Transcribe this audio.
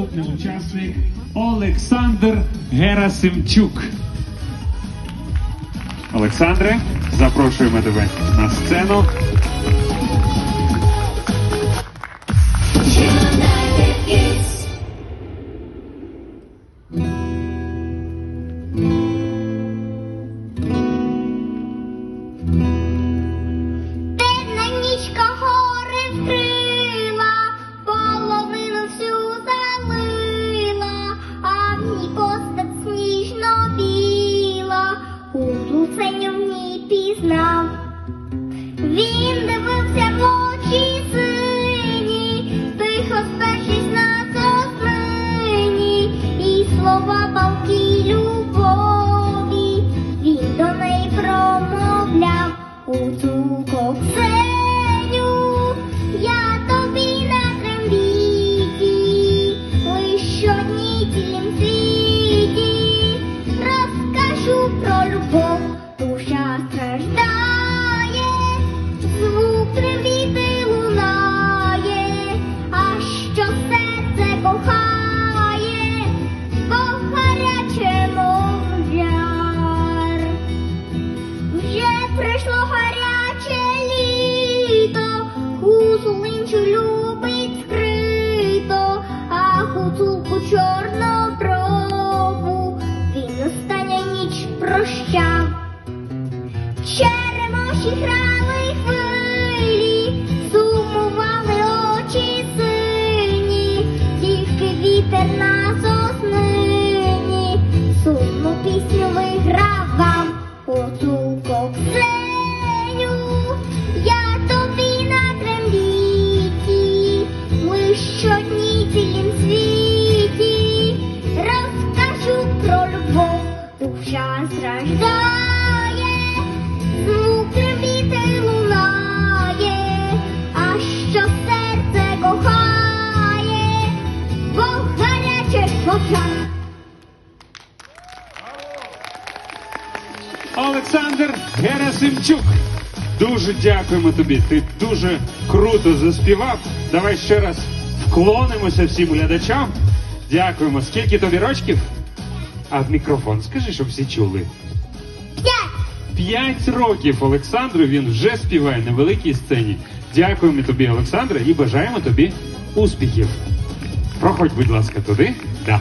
наступний учасник Олександр Герасимчук. Олександре, запрошуємо тебе на сцену. Гуцулценю в ній пізнав. Він дивився в очі сині, тихо спершись на соснині, і слова палки любові, він до неї промовляв у Ксеню, чорноброву він остання ніч прощав. Черемоші грали хвилі, сумували очі сині, тільки вітер на Олександр Герасимчук. Дуже дякуємо тобі. Ти дуже круто заспівав. Давай ще раз вклонимося всім глядачам. Дякуємо. Скільки тобі рочків? А в мікрофон скажи, щоб всі чули. П'ять. П'ять років Олександру він вже співає на великій сцені. Дякуємо тобі, Олександре, і бажаємо тобі успіхів. Проходь, будь ласка, туди. Да.